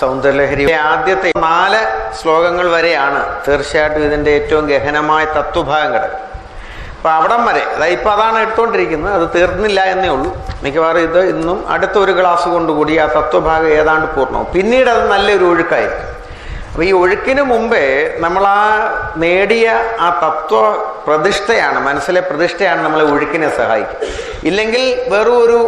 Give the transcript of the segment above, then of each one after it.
സൗന്ദര്യലഹരി ആദ്യത്തെ നാല് ശ്ലോകങ്ങൾ വരെയാണ് തീർച്ചയായിട്ടും ഇതിന്റെ ഏറ്റവും ഗഹനമായ തത്വഭാഗങ്ങൾ. അപ്പോൾ അപ്പൊ അവിടം വരെ അതായത് ഇപ്പൊ അതാണ് എടുത്തുകൊണ്ടിരിക്കുന്നത് അത് തീർന്നില്ല എന്നേ ഉള്ളൂ. മിക്കവാറും ഇത് ഇന്നും അടുത്ത ഒരു കൊണ്ടുകൂടി ആ തത്വഭാഗം ഏതാണ്ട് പൂർണവും പിന്നീട് അത് നല്ലൊരു ഒഴുക്കായിരിക്കും. അപ്പൊ ഈ ഒഴുക്കിന് മുമ്പേ നമ്മൾ ആ നേടിയ ആ തത്വ പ്രതിഷ്ഠയാണ് മനസ്സിലെ പ്രതിഷ്ഠയാണ് നമ്മളെ ഒഴുക്കിനെ സഹായിക്കുക ഇല്ലെങ്കിൽ വെറും ഒരു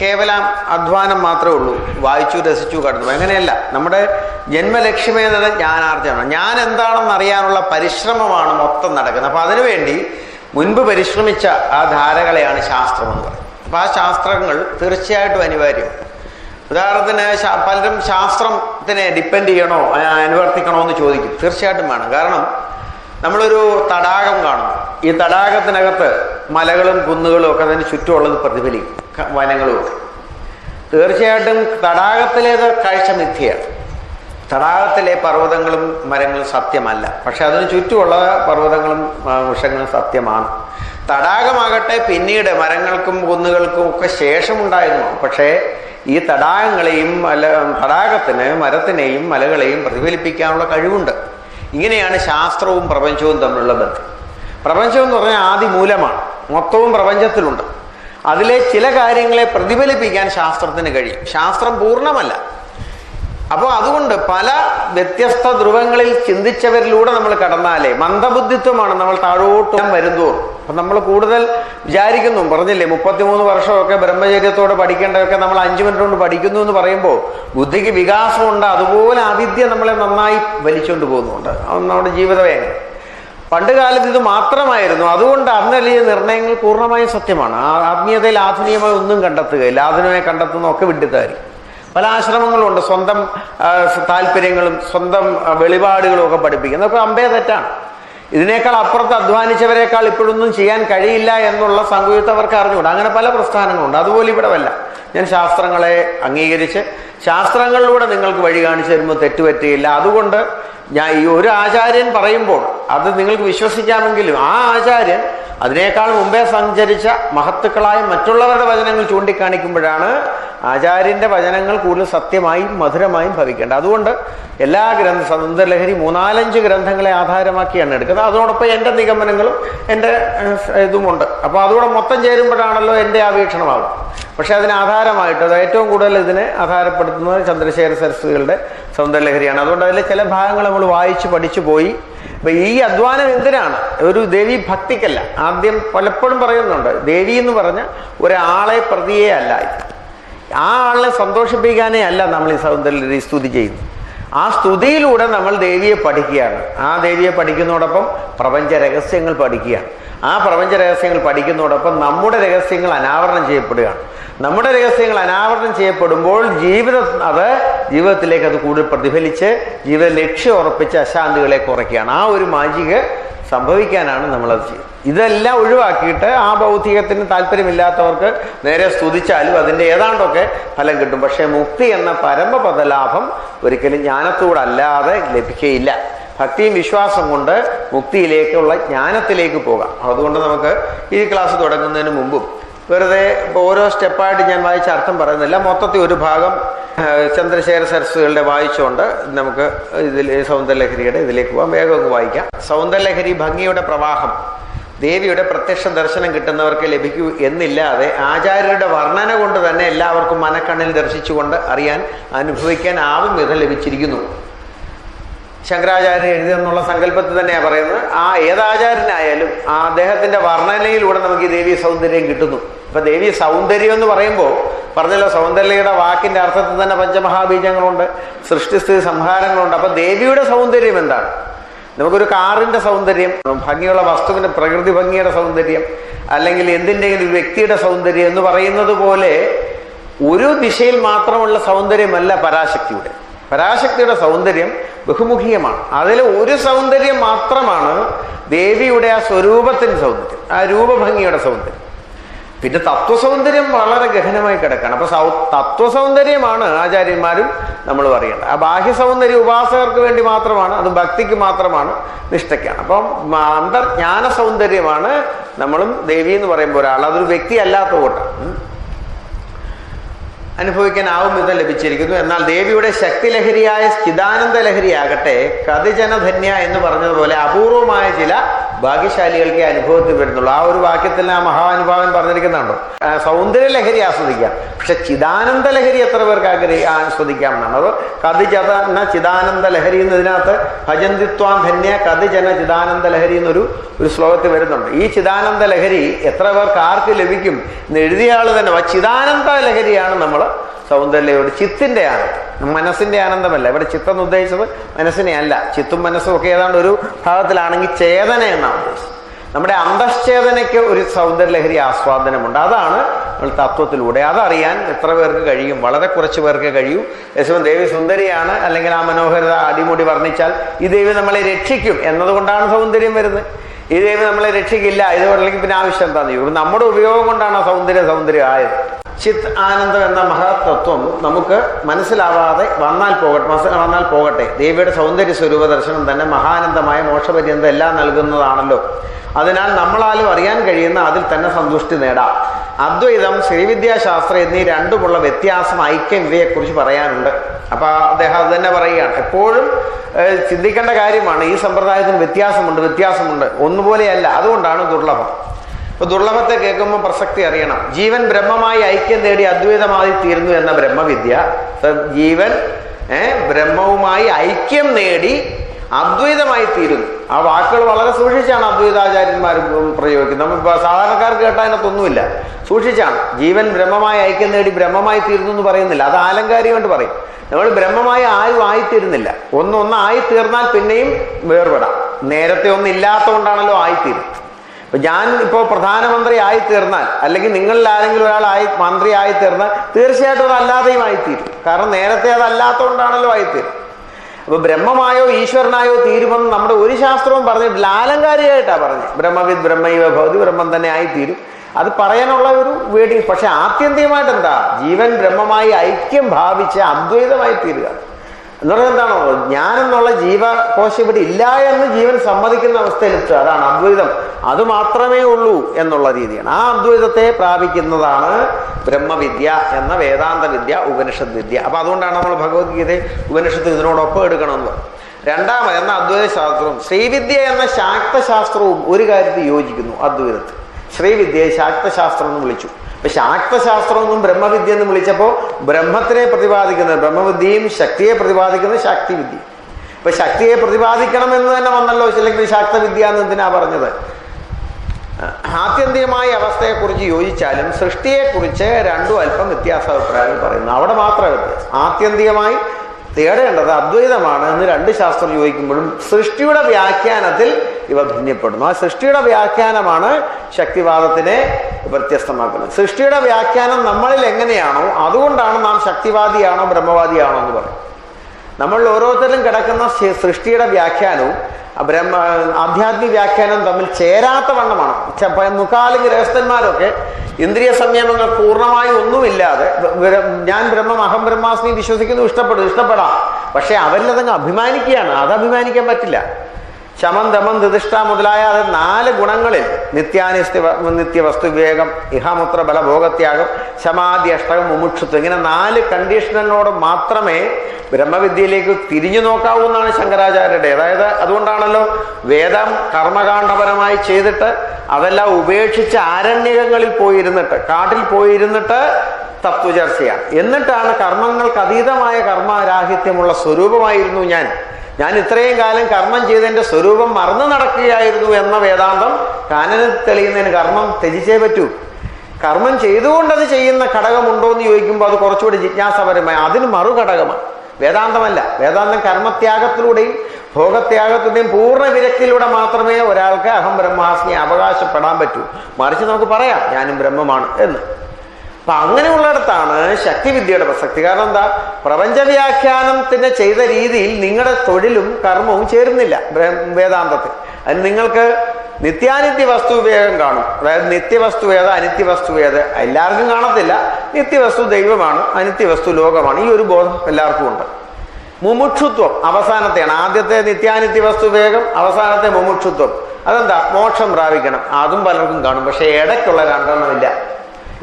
കേവലം അധ്വാനം മാത്രമേ ഉള്ളൂ. വായിച്ചു രസിച്ചു കടന്നു. അങ്ങനെയല്ല. നമ്മുടെ ജന്മലക്ഷ്യമേ തന്നെ ജ്ഞാനാർജനമാണ്. ഞാൻ എന്താണെന്ന് അറിയാനുള്ള പരിശ്രമമാണ് മൊത്തം നടക്കുന്നത്. അപ്പൊ അതിനുവേണ്ടി മുൻപ് പരിശ്രമിച്ച ആ ധാരകളെയാണ് ശാസ്ത്രം എന്ന് പറയുന്നത്. അപ്പൊ ആ ശാസ്ത്രങ്ങൾ തീർച്ചയായിട്ടും അനിവാര്യമാണ്. ഉദാഹരണത്തിന് പലരും ശാസ്ത്രത്തിനെ ഡിപ്പെൻഡ് ചെയ്യണോ അനുവർത്തിക്കണോ എന്ന് ചോദിക്കും. തീർച്ചയായിട്ടും വേണം. കാരണം നമ്മളൊരു തടാകം കാണും ഈ തടാകത്തിനകത്ത് മലകളും കുന്നുകളും ഒക്കെ അതിന് ചുറ്റുമുള്ളത് പ്രതിഫലിക്കും. വനങ്ങളും ഒക്കെ. തീർച്ചയായിട്ടും തടാകത്തിലേത് കാഴ്ച മിഥ്യയാണ് തടാകത്തിലെ പർവതങ്ങളും മരങ്ങളും സത്യമല്ല. പക്ഷെ അതിന് ചുറ്റുമുള്ള പർവതങ്ങളും വൃക്ഷങ്ങളും സത്യമാണ്. തടാകമാകട്ടെ പിന്നീട് മരങ്ങൾക്കും കുന്നുകൾക്കും ഒക്കെ ശേഷമുണ്ടായിരുന്നു. പക്ഷേ ഈ തടാകങ്ങളെയും മല തടാകത്തിന് മരത്തിനെയും മലകളെയും പ്രതിഫലിപ്പിക്കാനുള്ള കഴിവുണ്ട്. ഇങ്ങനെയാണ് ശാസ്ത്രവും പ്രപഞ്ചവും തമ്മിലുള്ള ബന്ധം. പ്രപഞ്ചം എന്ന് പറഞ്ഞാൽ ആദ്യ മൂലമാണ് മൊത്തവും പ്രപഞ്ചത്തിലുണ്ട്. അതിലെ ചില കാര്യങ്ങളെ പ്രതിഫലിപ്പിക്കാൻ ശാസ്ത്രത്തിന് കഴിയും. ശാസ്ത്രം പൂർണമല്ല. അപ്പോൾ അതുകൊണ്ട് പല വ്യത്യസ്ത ധ്രുവങ്ങളിൽ ചിന്തിച്ചവരിലൂടെ നമ്മൾ കടന്നാലേ മന്ദബുദ്ധിത്വമാണ് നമ്മൾ താഴോട്ട് വരുന്തോറും. അപ്പൊ നമ്മൾ കൂടുതൽ വിചാരിക്കുന്നു പറഞ്ഞില്ലേ മുപ്പത്തിമൂന്ന് വർഷമൊക്കെ ബ്രഹ്മചര്യത്തോടെ പഠിക്കേണ്ടതൊക്കെ നമ്മൾ അഞ്ചു മിനിറ്റ് കൊണ്ട് പഠിക്കുന്നു എന്ന് പറയുമ്പോൾ ബുദ്ധിക്ക് വികാസമുണ്ട് അതുപോലെ അവിദ്യ നമ്മളെ നന്നായി വലിച്ചുകൊണ്ട് പോകുന്നുണ്ട്. നമ്മുടെ ജീവിതമേ. പണ്ട് കാലത്ത് ഇത് മാത്രമായിരുന്നു. അതുകൊണ്ട് അന്നലിയ നിർണയങ്ങൾ പൂർണമായും സത്യമാണ്. ആത്മീയതയിൽ ആധുനികമായി ഒന്നും കണ്ടെത്തുകയില്ല. ആധുനികമായി കണ്ടെത്തുന്നതൊക്കെ വിഡിത്തായിരിക്കും പല ആശ്രമങ്ങളുണ്ട്. സ്വന്തം താല്പര്യങ്ങളും സ്വന്തം വെളിപാടുകളും ഒക്കെ പഠിപ്പിക്കും അതൊക്കെ അമ്പേ തെറ്റാണ്. ഇതിനേക്കാൾ അപ്പുറത്ത് അധ്വാനിച്ചവരെക്കാൾ ഇപ്പോഴൊന്നും ചെയ്യാൻ കഴിയില്ല എന്നുള്ള സംഗീതം അവർക്ക് അറിഞ്ഞുകൂടാ. അങ്ങനെ പല പ്രസ്ഥാനങ്ങളുണ്ട്. അതുപോലെ ഇവിടെ വല്ല. ഞാൻ ശാസ്ത്രങ്ങളെ അംഗീകരിച്ച് ശാസ്ത്രങ്ങളിലൂടെ നിങ്ങൾക്ക് വഴി കാണിച്ചു തരുമ്പോൾ തെറ്റുപറ്റിയില്ല. അതുകൊണ്ട് ഞാൻ ഈ ഒരു ആചാര്യൻ പറയുമ്പോൾ അത് നിങ്ങൾക്ക് വിശ്വസിക്കാമെങ്കിലും ആ ആചാര്യൻ അതിനേക്കാൾ മുമ്പേ സഞ്ചരിച്ച മഹത്തുക്കളായ മറ്റുള്ളവരുടെ വചനങ്ങൾ ചൂണ്ടിക്കാണിക്കുമ്പോഴാണ് ആചാര്യന്റെ വചനങ്ങൾ കൂടുതൽ സത്യമായും മധുരമായും ഭവിക്കേണ്ടത്. അതുകൊണ്ട് എല്ലാ ഗ്രന്ഥ സ്വതന്ത്രലഹരി മൂന്നാലഞ്ച് ഗ്രന്ഥങ്ങളെ ആധാരമാക്കിയാണ് എടുക്കുന്നത്. അതോടൊപ്പം എന്റെ നിഗമനങ്ങളും എന്റെ ഇതുമുണ്ട്. അപ്പോൾ അതുകൂടെ മൊത്തം ചേരുമ്പോഴാണല്ലോ എന്റെ ആ വീക്ഷണമാകും പക്ഷെ അതിന് ആധാരമായിട്ട് അത് ഏറ്റവും കൂടുതൽ ഇതിനെ ആധാരപ്പെടുത്തുന്നത് ചന്ദ്രശേഖര സരസ്വതികളുടെ സൗന്ദര്യലഹരിയാണ് അതുകൊണ്ട് അതിലെ ചില ഭാഗങ്ങൾ നമ്മൾ വായിച്ച് പഠിച്ചു പോയി. അപ്പൊ ഈ അധ്വാനം എന്തിനാണ്? ഒരു ദേവി ഭക്തിക്കല്ല. ആദ്യം പലപ്പോഴും പറയുന്നുണ്ട് ദേവി എന്ന് പറഞ്ഞ ഒരാളെ പ്രതിയെ അല്ല. ആ ആളെ സന്തോഷിപ്പിക്കാനേ അല്ല നമ്മൾ ഈ സൗന്ദര്യ സ്തുതി ചെയ്യുന്നത്. ആ സ്തുതിയിലൂടെ നമ്മൾ ദേവിയെ പഠിക്കുകയാണ്. ആ ദേവിയെ പഠിക്കുന്നതോടൊപ്പം പ്രപഞ്ച രഹസ്യങ്ങൾ പഠിക്കുകയാണ്. ആ പ്രപഞ്ച രഹസ്യങ്ങൾ പഠിക്കുന്നതോടൊപ്പം നമ്മുടെ രഹസ്യങ്ങൾ അനാവരണം ചെയ്യപ്പെടുകയാണ്. നമ്മുടെ രഹസ്യങ്ങൾ അനാവരണം ചെയ്യപ്പെടുമ്പോൾ ജീവിത അത് ജീവിതത്തിലേക്ക് അത് കൂടുതൽ പ്രതിഫലിച്ച് ജീവിത ലക്ഷ്യം ഉറപ്പിച്ച് അശാന്തികളെ കുറയ്ക്കുകയാണ്. ആ ഒരു മാജിക് സംഭവിക്കാനാണ് നമ്മളത് ചെയ്യുന്നത്. ഇതെല്ലാം ഒഴിവാക്കിയിട്ട് ആ ഭൗതികത്തിന് താല്പര്യമില്ലാത്തവർക്ക് നേരെ സ്തുതിച്ചാലും അതിന്റെ ഏതാണ്ടൊക്കെ ഫലം കിട്ടും. പക്ഷേ മുക്തി എന്ന പരമപദലാഭം ഒരിക്കലും ജ്ഞാനത്തോടല്ലാതെ ലഭിക്കുകയില്ല ഭക്തിയും വിശ്വാസം കൊണ്ട് മുക്തിയിലേക്കുള്ള ജ്ഞാനത്തിലേക്ക് പോകാം. അതുകൊണ്ട് നമുക്ക് ഈ ക്ലാസ് തുടങ്ങുന്നതിന് മുമ്പും വെറുതെ ഓരോ സ്റ്റെപ്പായിട്ട് ഞാൻ വായിച്ച അർത്ഥം പറയുന്നില്ല. മൊത്തത്തിൽ ഒരു ഭാഗം ചന്ദ്രശേഖര സരസ്വതികളുടെ വായിച്ചുകൊണ്ട് നമുക്ക് ഇതിൽ സൗന്ദര്യലഹരിയുടെ ഇതിലേക്ക് പോകാം വേഗം വായിക്കാം. സൗന്ദര്യലഹരി ഭംഗിയുടെ പ്രവാഹം. ദേവിയുടെ പ്രത്യക്ഷ ദർശനം കിട്ടുന്നവർക്ക് ലഭിക്കൂ എന്നില്ലാതെ ആചാര്യരുടെ വർണന കൊണ്ട് തന്നെ എല്ലാവർക്കും മനക്കണ്ണിൽ ദർശിച്ചുകൊണ്ട് അറിയാൻ അനുഭവിക്കാൻ ആവും വിധം ലഭിച്ചിരിക്കുന്നു. ശങ്കരാചാര്യൻ എഴുതിയെന്നുള്ള സങ്കല്പത്തിൽ തന്നെയാണ് പറയുന്നത്. ആ ഏതാചാര്യനായാലും ആ അദ്ദേഹത്തിന്റെ വർണനയിലൂടെ നമുക്ക് ഈ ദേവീ സൗന്ദര്യം കിട്ടുന്നു. ഇപ്പൊ ദേവീ സൗന്ദര്യം എന്ന് പറയുമ്പോൾ പറഞ്ഞല്ലോ സൗന്ദര്യയുടെ വാക്കിന്റെ അർത്ഥത്തിൽ തന്നെ പഞ്ചമഹാബീജങ്ങളുണ്ട് സൃഷ്ടിസ്ഥിതി സംഹാരങ്ങളുണ്ട്. അപ്പൊ ദേവിയുടെ സൗന്ദര്യം എന്താണ്? നമുക്കൊരു കാറിന്റെ സൗന്ദര്യം ഭംഗിയുള്ള വസ്തുവിന്റെ പ്രകൃതി ഭംഗിയുടെ സൗന്ദര്യം അല്ലെങ്കിൽ എന്തിന്റെങ്കിലും വ്യക്തിയുടെ സൗന്ദര്യം എന്ന് പറയുന്നത് പോലെ ഒരു ദിശയിൽ മാത്രമുള്ള സൗന്ദര്യമല്ല പരാശക്തിയുടെ. പരാശക്തിയുടെ സൗന്ദര്യം ബഹുമുഖീയമാണ്. അതിൽ ഒരു സൗന്ദര്യം മാത്രമാണ് ദേവിയുടെ ആ സ്വരൂപത്തിന്റെ സൗന്ദര്യം ആ രൂപഭംഗിയുടെ സൗന്ദര്യം. പിന്നെ തത്വസൗന്ദര്യം വളരെ ഗഹനമായി കിടക്കണം. അപ്പൊ സൗ തത്വസൗന്ദര്യമാണ് ആചാര്യന്മാരും നമ്മൾ പറയേണ്ടത്. ആ ബാഹ്യ സൗന്ദര്യം ഉപാസകർക്ക് വേണ്ടി മാത്രമാണ് അത് ഭക്തിക്ക് മാത്രമാണ് നിഷ്ഠയ്ക്കാണ്. അപ്പം അന്തർജ്ഞാന സൗന്ദര്യമാണ് നമ്മളും ദേവി എന്ന് പറയുമ്പോൾ ഒരാൾ. അതൊരു വ്യക്തി അല്ലാത്ത ഉം. അനുഭവിക്കാനാവും വിധം ലഭിച്ചിരിക്കുന്നു. എന്നാൽ ദേവിയുടെ ശക്തി ലഹരിയായ ചിദാനന്ദ ലഹരിയാകട്ടെ കതിജനധന്യ എന്ന് പറഞ്ഞതുപോലെ അപൂർവമായ ചില ഭാഗ്യശാലികൾക്ക് അനുഭവത്തിൽ വരുന്നുള്ളൂ ആ ഒരു വാക്യത്തിൽ ആ മഹാനുഭാവൻ പറഞ്ഞിരിക്കുന്നുണ്ടോ. സൗന്ദര്യ ലഹരി ആസ്വദിക്കാം. പക്ഷെ ചിദാനന്ദ ലഹരി എത്ര പേർക്ക് ആഗ്രഹി ആസ്വദിക്കാം എന്നാണ് അത് കതിജന ചിദാനന്ദ ലഹരി എന്നതിനകത്ത് ഭജന്തിത്വാം ധന്യ കതിജന ചിദാനന്ദ ലഹരി എന്നൊരു ഒരു ശ്ലോകത്തിൽ വരുന്നുണ്ട്. ഈ ചിദാനന്ദ ലഹരി എത്ര പേർക്ക് ആർക്ക് ലഭിക്കും എന്ന് എഴുതിയ ആൾ തന്നെ ചിദാനന്ദ ലഹരിയാണ് നമ്മൾ സൗന്ദര്യയുടെ ചിത്തിന്റെ ആനന്ദം. മനസ്സിന്റെ ആനന്ദമല്ല. ഇവിടെ ചിത്തം ഉദ്ദേശിച്ചത് മനസ്സിനെ അല്ല. ചിത്തും മനസ്സും ഒക്കെ ഏതാണ്ട് ഒരു ഭാഗത്തിലാണെങ്കിൽ ചേതന എന്നാണ് നമ്മുടെ അന്തശ്ചേതനയ്ക്ക് ഒരു സൗന്ദര്യലഹരി ആസ്വാദനമുണ്ട്. അതാണ് നമ്മൾ തത്വത്തിലൂടെ. അതറിയാൻ എത്ര പേർക്ക് കഴിയും? വളരെ കുറച്ച് പേർക്ക് കഴിയും. യശവൻ ദേവി സുന്ദരിയാണ്. അല്ലെങ്കിൽ ആ മനോഹരത അടിമുടി വർണിച്ചാൽ ഈ ദേവി നമ്മളെ രക്ഷിക്കും എന്നതുകൊണ്ടാണ് സൗന്ദര്യം വരുന്നത്. ഈ ദേവി നമ്മളെ രക്ഷിക്കില്ല. ഇത് പിന്നെ ആവശ്യം എന്താണെന്ന് ചോദിക്കും. നമ്മുടെ ഉപയോഗം കൊണ്ടാണ് ആ സൗന്ദര്യ സൗന്ദര്യം ആയത്. ചിത് ആനന്ദം എന്ന മഹത്തത്വം നമുക്ക് മനസ്സിലാവാതെ വന്നാൽ പോകട്ടെ വന്നാൽ പോകട്ടെ. ദേവിയുടെ സൗന്ദര്യ സ്വരൂപ ദർശനം തന്നെ മഹാനന്ദമായ മോക്ഷപര്യന്തം എല്ലാം നൽകുന്നതാണല്ലോ. അതിനാൽ നമ്മളാലും അറിയാൻ കഴിയുന്ന അതിൽ തന്നെ സന്തുഷ്ടി നേടാം. അദ്വൈതം ശ്രീവിദ്യാശാസ്ത്രം എന്നീ രണ്ടുമുള്ള വ്യത്യാസം ഐക്യം ഇവയെക്കുറിച്ച് പറയാനുണ്ട്. അപ്പൊ അദ്ദേഹം അത് തന്നെ പറയുകയാണ്. എപ്പോഴും ചിന്തിക്കേണ്ട കാര്യമാണ് ഈ സമ്പ്രദായത്തിന് വ്യത്യാസമുണ്ട് വ്യത്യാസമുണ്ട്. ഒന്നുപോലെയല്ല. അതുകൊണ്ടാണ് ദുർലഭം. ഇപ്പൊ ദുർലഭത്തെ കേൾക്കുമ്പോൾ പ്രസക്തി അറിയണം. ജീവൻ ബ്രഹ്മമായി ഐക്യം തേടി അദ്വൈതമായി തീരുന്നു എന്ന ബ്രഹ്മവിദ്യ. ജീവൻ ബ്രഹ്മവുമായി ഐക്യം നേടി അദ്വൈതമായി തീരുന്നു. ആ വാക്കുകൾ വളരെ സൂക്ഷിച്ചാണ് അദ്വൈതാചാര്യന്മാർ പ്രയോഗിക്കുന്നത്. നമ്മൾ സാധാരണക്കാർക്ക് കേട്ടാൽ അതിനകത്തൊന്നുമില്ല. സൂക്ഷിച്ചാണ്. ജീവൻ ബ്രഹ്മമായി ഐക്യം നേടി ബ്രഹ്മമായി തീരുന്നു എന്ന് പറയുന്നില്ല. അത് ആലങ്കാരികമായിട്ട് പറയും. നമ്മൾ ബ്രഹ്മമായി ആരും ആയിത്തീരുന്നില്ല. ഒന്ന് ഒന്ന് ആയിത്തീർന്നാൽ പിന്നെയും വേർപെടാം. നേരത്തെ ഒന്നും ഇല്ലാത്തതുകൊണ്ടാണല്ലോ ആയിത്തീരും ഞാൻ ഇപ്പോ പ്രധാനമന്ത്രി ആയി തീർന്നാൽ അല്ലെങ്കിൽ നിങ്ങളിൽ ആരെങ്കിലും ഒരാൾ ആയി മന്ത്രി ആയി തീർന്നാൽ തീർച്ചയായിട്ടും അതല്ലാതെയും ആയി ആയിത്തീരും. കാരണം നേരത്തെ അതല്ലാത്തതുകൊണ്ടാണല്ലോ ആയിത്തീരും. അപ്പൊ ബ്രഹ്മമായോ ഈശ്വരനായോ തീരുമെന്ന് നമ്മുടെ ഒരു ശാസ്ത്രവും പറഞ്ഞിട്ടില്ല. ആലങ്കാരികമായിട്ടാണ് പറഞ്ഞത്. ബ്രഹ്മവിദ് ബ്രഹ്മൈവ ഭവതി ബ്രഹ്മം തന്നെ ആയിത്തീരും. അത് പറയാനുള്ള ഒരു വേടി പക്ഷെ ആത്യന്തികമായിട്ട് എന്താ ജീവൻ ബ്രഹ്മമായി ഐക്യം ഭാവിച്ച് അദ്വൈതമായി തീരുക എന്ന് പറഞ്ഞാൽ എന്താണോ? ഞാനെന്നുള്ള ജീവകോശം ഇവിടെ ഇല്ല എന്ന് ജീവൻ സമ്മതിക്കുന്ന അവസ്ഥയിലെത്തുക അതാണ് അദ്വൈതം. അത് മാത്രമേ ഉള്ളൂ എന്നുള്ള രീതിയാണ്. ആ അദ്വൈതത്തെ പ്രാപിക്കുന്നതാണ് ബ്രഹ്മവിദ്യ എന്ന വേദാന്ത വിദ്യ ഉപനിഷത്ത് വിദ്യ അപ്പൊ അതുകൊണ്ടാണ് നമ്മൾ ഭഗവത്ഗീതയെ ഉപനിഷത്ത് ഇതിനോടൊപ്പം എടുക്കണമെന്ന്. രണ്ടാമത് എന്ന അദ്വൈത ശാസ്ത്രവും ശ്രീവിദ്യ എന്ന ശാക്തശാസ്ത്രവും ഒരു കാര്യത്തിൽ യോജിക്കുന്നു അദ്വൈതത്തിൽ. ശ്രീവിദ്യയെ ശാക്തശാസ്ത്രം എന്ന് വിളിച്ചു. അപ്പൊ ശാക്തശാസ്ത്രം എന്നും ബ്രഹ്മവിദ്യ എന്ന് വിളിച്ചപ്പോൾ ബ്രഹ്മത്തിനെ പ്രതിപാദിക്കുന്നത് ബ്രഹ്മവിദ്യയും ശക്തിയെ പ്രതിപാദിക്കുന്നത് ശക്തിവിദ്യ. ഇപ്പൊ ശക്തിയെ പ്രതിപാദിക്കണം എന്ന് തന്നെ വന്നല്ലോ അല്ലെങ്കിൽ ശാക്തവിദ്യ എന്ന് എന്തിനാ പറഞ്ഞത്? ആത്യന്തികമായ അവസ്ഥയെക്കുറിച്ച് യോജിച്ചാലും സൃഷ്ടിയെക്കുറിച്ച് രണ്ടും അല്പം വ്യത്യാസാഭിപ്രായങ്ങൾ പറയുന്നു. അവിടെ മാത്രമേ വ്യത്യാസം. ആത്യന്തികമായി തേടേണ്ടത് അദ്വൈതമാണ് എന്ന് രണ്ട് ശാസ്ത്രം ചോദിക്കുമ്പോഴും സൃഷ്ടിയുടെ വ്യാഖ്യാനത്തിൽ ഇവ ഭിന്നപ്പെടുന്നു. ആ സൃഷ്ടിയുടെ വ്യാഖ്യാനമാണ് ശക്തിവാദത്തിനെ വ്യത്യസ്തമാക്കുന്നത്. സൃഷ്ടിയുടെ വ്യാഖ്യാനം നമ്മളിൽ എങ്ങനെയാണോ അതുകൊണ്ടാണ് നാം ശക്തിവാദിയാണോ ബ്രഹ്മവാദിയാണോ എന്ന് പറയും നമ്മൾ ഓരോരുത്തരും കിടക്കുന്ന സൃഷ്ടിയുടെ വ്യാഖ്യാനവും ബ്രഹ്മ ആധ്യാത്മിക വ്യാഖ്യാനം തമ്മിൽ ചേരാത്ത വണ്ണമാണ്. മുക്കാലും ഗൃഹസ്ഥന്മാരൊക്കെ ഇന്ദ്രിയ സംയമങ്ങൾ പൂർണമായി ഒന്നുമില്ലാതെ ഞാൻ ബ്രഹ്മം അഹം ബ്രഹ്മാസ്മി വിശ്വസിക്കുന്നു ഇഷ്ടപ്പെടും ഇഷ്ടപ്പെടാം. പക്ഷെ അവരിലതങ്ങ് അഭിമാനിക്കുകയാണ്. അത് അഭിമാനിക്കാൻ പറ്റില്ല. ശമം ദമം ദിദിഷ്ട മുതലായ അത് നാല് ഗുണങ്ങളിൽ നിത്യാനിസ്തി നിത്യവസ്തു വിവേകം ഇഹമുത്ര ബലഭോഗത്യാഗം ശമാദി അഷ്ടകം മുമുക്ഷുത്വം. ഇങ്ങനെ നാല് കണ്ടീഷനോട് മാത്രമേ ബ്രഹ്മവിദ്യയിലേക്ക് തിരിഞ്ഞു നോക്കാവൂ എന്നാണ് ശങ്കരാചാര്യരുടെ. അതായത് അതുകൊണ്ടാണല്ലോ വേദം കർമ്മകാണ്ഡപരമായി ചെയ്തിട്ട് അതെല്ലാം ഉപേക്ഷിച്ച് ആരണ്യകങ്ങളിൽ പോയിരുന്നിട്ട് കാട്ടിൽ പോയിരുന്നിട്ട് തത്വചർച്ചയാണ്. എന്നിട്ടാണ് കർമ്മങ്ങൾക്ക് അതീതമായ കർമ്മരാഹിത്യമുള്ള സ്വരൂപമായിരുന്നു ഞാൻ. ഞാൻ ഇത്രയും കാലം കർമ്മം ചെയ്തതിന്റെ സ്വരൂപം മറന്നു നടക്കുകയായിരുന്നു എന്ന വേദാന്തം കാനനിൽ തെളിയുന്നതിന് കർമ്മം ത്യജിച്ചേ പറ്റൂ. കർമ്മം ചെയ്തുകൊണ്ടത് ചെയ്യുന്ന ഘടകമുണ്ടോ എന്ന് ചോദിക്കുമ്പോൾ അത് കുറച്ചുകൂടി ജിജ്ഞാസപരമായി അതിന് മറുഘടകമാണ്. വേദാന്തമല്ല. വേദാന്തം കർമ്മത്യാഗത്തിലൂടെയും ഭോഗത്യാഗത്തിന്റെയും പൂർണ വിരക്തിയിലൂടെ മാത്രമേ ഒരാൾക്ക് അഹം ബ്രഹ്മാസ്മി അവകാശപ്പെടാൻ പറ്റൂ. മറിച്ച് നമുക്ക് പറയാം ഞാനും ബ്രഹ്മമാണ് എന്ന്. അപ്പൊ അങ്ങനെയുള്ളിടത്താണ് ശക്തിവിദ്യയുടെ പ്രസക്തി. കാരണം എന്താ? പ്രപഞ്ച വ്യാഖ്യാനത്തിന് ചെയ്ത രീതിയിൽ നിങ്ങളുടെ തൊഴിലും കർമ്മവും ചേരുന്നില്ല വേദാന്തത്തിൽ. അത് നിങ്ങൾക്ക് നിത്യാനിത്യ വസ്തു ഉപയോഗം കാണും. അതായത് നിത്യവസ്തു ഏത് അനിത്യ വസ്തു ഏത് എല്ലാവർക്കും കാണത്തില്ല. നിത്യവസ്തു ദൈവമാണ് അനിത്യ വസ്തു ലോകമാണ്. ഈ ഒരു ബോധം എല്ലാവർക്കും ഉണ്ട്. മുമുക്ഷുത്വം അവസാനത്തെയാണ്. ആദ്യത്തെ നിത്യാനിത്യ വസ്തു വേഗം അവസാനത്തെ മുമുക്ഷുത്വം. അതെന്താ? മോക്ഷം പ്രാപിക്കണം. അതും പലർക്കും കാണും. പക്ഷെ ഇടയ്ക്കുള്ള രണ്ടെണ്ണമില്ല.